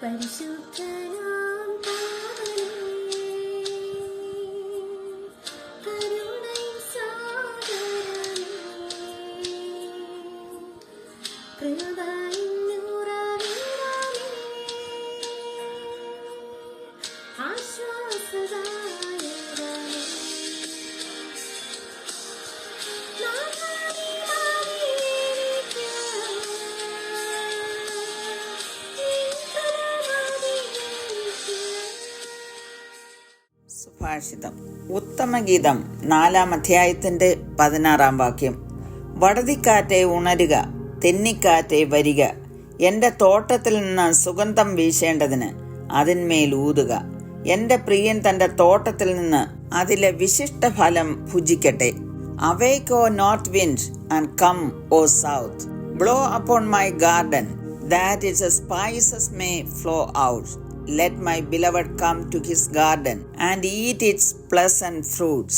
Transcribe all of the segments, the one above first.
പരിശുദ്ധനാം കരുണൈ സാഗരമേ, കൃപയിൻ ഉറവിടമേ, സുഭാഷിതം ഉത്തമഗീതം നാലാം അധ്യായത്തിന്റെ പതിനാറാം വാക്യം. വടതിക്കാറ്റെ ഉണരുക തെന്നിക്കാറ്റെ വരിക. എന്റെ തോട്ടത്തിൽ നിന്ന് സുഗന്ധം വീശേണ്ടതിന് അതിന്മേൽ ഊതുക. എന്റെ പ്രിയൻ തന്റെ തോട്ടത്തിൽ നിന്ന് അതിലെ വിശിഷ്ട ഫലം ഭുജിക്കട്ടെ. Awake O north wind and come O south. Blow upon my garden that is a spices may flow out. Let my beloved come to his garden and eat its pleasant fruits.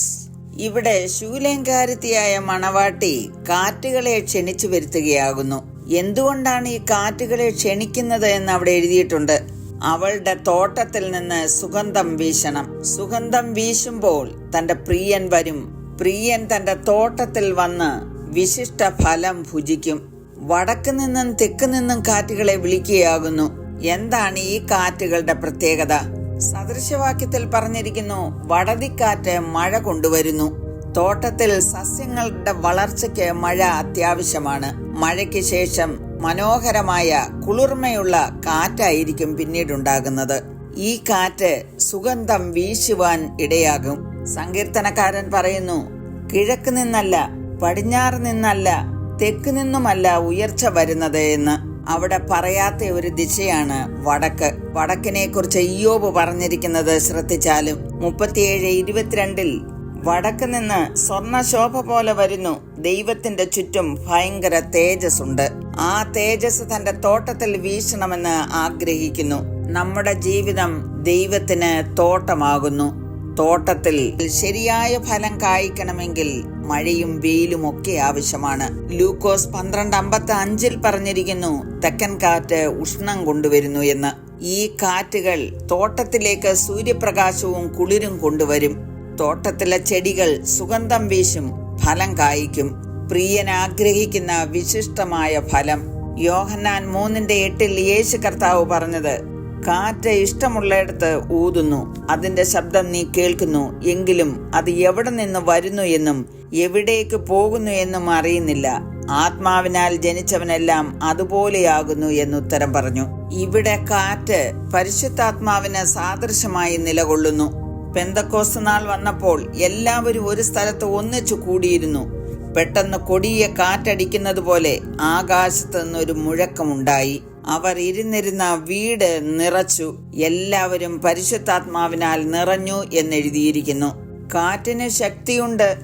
ഇവിടെ ശൂലേങ്കാരത്തിയായ മണവാട്ടി കാറ്റുകളെ ക്ഷണിച്ചു വരുത്തുകയാകുന്നു. എന്തുകൊണ്ടാണ് ഈ കാറ്റുകളെ ക്ഷണിക്കുന്നത് എന്ന് അവിടെ എഴുതിയിട്ടുണ്ട്. അവളുടെ തോട്ടത്തിൽ നിന്ന് സുഗന്ധം വീശണം. സുഗന്ധം വീശുമ്പോൾ തന്റെ പ്രിയൻ വരും. പ്രിയൻ തന്റെ തോട്ടത്തിൽ വന്ന് വിശിഷ്ട ഫലം ഭുജിക്കും. വടക്ക് നിന്നും തെക്ക് നിന്നും കാറ്റുകളെ വിളിക്കുകയാകുന്നു. എന്താണ് ഈ കാറ്റുകളുടെ പ്രത്യേകത? സദൃശവാക്യത്തിൽ പറഞ്ഞിരിക്കുന്നു വടതിക്കാറ്റ് മഴ കൊണ്ടുവരുന്നു. തോട്ടത്തിൽ സസ്യങ്ങളുടെ വളർച്ചയ്ക്ക് മഴ അത്യാവശ്യമാണ്. മഴയ്ക്ക് ശേഷം മനോഹരമായ കുളിർമയുള്ള കാറ്റായിരിക്കും പിന്നീടുണ്ടാകുന്നത്. ഈ കാറ്റ് സുഗന്ധം വീശുവാൻ ഇടയാകും. സങ്കീർത്തനക്കാരൻ പറയുന്നു കിഴക്ക് നിന്നല്ല പടിഞ്ഞാറ് നിന്നല്ല തെക്ക് നിന്നുമല്ല ഉയർച്ച വരുന്നത് എന്ന്. അവിടെ പറയാത്ത ഒരു ദിശയാണ് വടക്ക്. വടക്കിനെ കുറിച്ച് ഇയോബ് പറഞ്ഞിരിക്കുന്നത് ശ്രദ്ധിച്ചാലും മുപ്പത്തിയേഴ് ഇരുപത്തിരണ്ടിൽ വടക്ക് നിന്ന് സ്വർണ ശോഭ പോലെ വരുന്നു. ദൈവത്തിന്റെ ചുറ്റും ഭയങ്കര തേജസ് ഉണ്ട് ആ തേജസ് തന്റെ തോട്ടത്തിൽ വീശണമെന്ന് ആഗ്രഹിക്കുന്നു. നമ്മുടെ ജീവിതം ദൈവത്തിന് തോട്ടമാകുന്നു. തോട്ടത്തിൽ ശരിയായ ഫലം കായ്ക്കണമെങ്കിൽ മഴയും വെയിലും ഒക്കെ ആവശ്യമാണ്. ലൂക്കോസ് പന്ത്രണ്ട് അമ്പത്തി അഞ്ചിൽ പറഞ്ഞിരിക്കുന്നു തെക്കൻ കാറ്റ് ഉഷ്ണം കൊണ്ടുവരുന്നു എന്ന്. ഈ കാറ്റുകൾ തോട്ടത്തിലേക്ക് സൂര്യപ്രകാശവും കുളിരും കൊണ്ടുവരും. തോട്ടത്തിലെ ചെടികൾ സുഗന്ധം വീശും ഫലം കായ്ക്കും. പ്രിയൻ ആഗ്രഹിക്കുന്ന വിശിഷ്ടമായ ഫലം. യോഹന്നാൻ മൂന്നിന്റെ എട്ടിൽ യേശു കർത്താവ് പറഞ്ഞത് കാറ്റ് ഇഷ്ടമുള്ളയിടത്ത് ഊതുന്നു. അതിന്റെ ശബ്ദം നീ കേൾക്കുന്നു. എങ്കിലും അത് എവിടെ നിന്ന് വരുന്നു എന്നും എവിടേക്ക് പോകുന്നു എന്നും അറിയുന്നില്ല. ആത്മാവിനാൽ ജനിച്ചവനെല്ലാം അതുപോലെയാകുന്നു എന്നുത്തരം പറഞ്ഞു. ഇവിടെ കാറ്റ് പരിശുദ്ധാത്മാവിന് സാദൃശ്യമായി നിലകൊള്ളുന്നു. പെന്തക്കോസ് നാൾ വന്നപ്പോൾ എല്ലാവരും ഒരു സ്ഥലത്ത് ഒന്നിച്ചു കൂടിയിരുന്നു. പെട്ടെന്ന് കൊടിയ കാറ്റടിക്കുന്നത് പോലെ ആകാശത്ത് നിന്നൊരു മുഴക്കമുണ്ടായി. അവർ ഇരുന്നിരുന്ന വീട് നിറച്ചു. എല്ലാവരും പരിശുദ്ധാത്മാവിനാൽ നിറഞ്ഞു എന്നെഴുതിയിരിക്കുന്നു. കാറ്റിന് ശക്തിയുണ്ട്.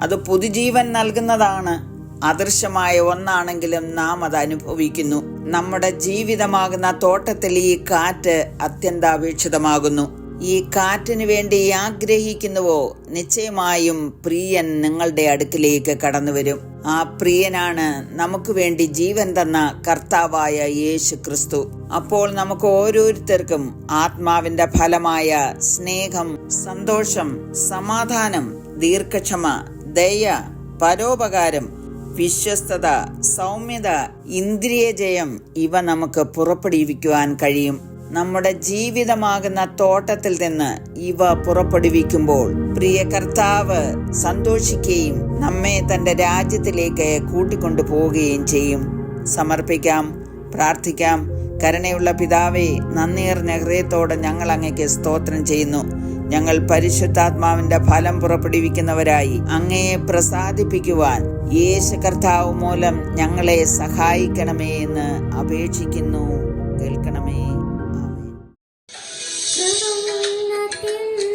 അത് പുതുജീവൻ നൽകുന്നതാണ്. അദൃശ്യമായ ഒന്നാണെങ്കിലും നാം അത് അനുഭവിക്കുന്നു. നമ്മുടെ ജീവിതമാകുന്ന തോട്ടത്തിൽ ഈ കാറ്റ് അത്യന്താപേക്ഷിതമാകുന്നു. ഈ കാറ്റിനു വേണ്ടി ആഗ്രഹിക്കുന്നുവോ? നിശ്ചയമായും പ്രിയൻ നിങ്ങളുടെ അടുക്കിലേക്ക് കടന്നു വരും ആ പ്രിയനാണ് നമുക്ക് വേണ്ടി ജീവൻ തന്ന കർത്താവായ യേശു ക്രിസ്തു. അപ്പോൾ നമുക്ക് ഓരോരുത്തർക്കും ആത്മാവിന്റെ ഫലമായ സ്നേഹം സന്തോഷം സമാധാനം ദീർഘക്ഷമ ദയ പരോപകാരം വിശ്വസ്തത സൗമ്യത ഇന്ദ്രിയജയം ഇവ നമുക്ക് പുറപ്പെടുവിക്കുവാൻ കഴിയും. നമ്മുടെ ജീവിതമാകുന്ന തോട്ടത്തിൽ നിന്ന് ഇവ പുറപ്പെടുവിക്കുമ്പോൾ പ്രിയ കർത്താവ് സന്തോഷിക്കുകയും നമ്മെ തന്റെ രാജ്യത്തിലേക്ക് കൂട്ടിക്കൊണ്ടു പോവുകയും ചെയ്യും. സമർപ്പിക്കാം പ്രാർത്ഥിക്കാം. കരുണയുള്ള പിതാവേ നന്ദിയേറിഞ്ഞ ഹൃദയത്തോടെ ഞങ്ങൾ അങ്ങയ്ക്ക് സ്തോത്രം ചെയ്യുന്നു. ഞങ്ങൾ പരിശുദ്ധാത്മാവിന്റെ ഫലം പുറപ്പെടുവിക്കുന്നവരായി അങ്ങയെ പ്രസാദിപ്പിക്കുവാൻ യേശു കർത്താവ് മൂലം ഞങ്ങളെ സഹായിക്കണമേ എന്ന് അപേക്ഷിക്കുന്നു. കേൾക്കണമേ. தின்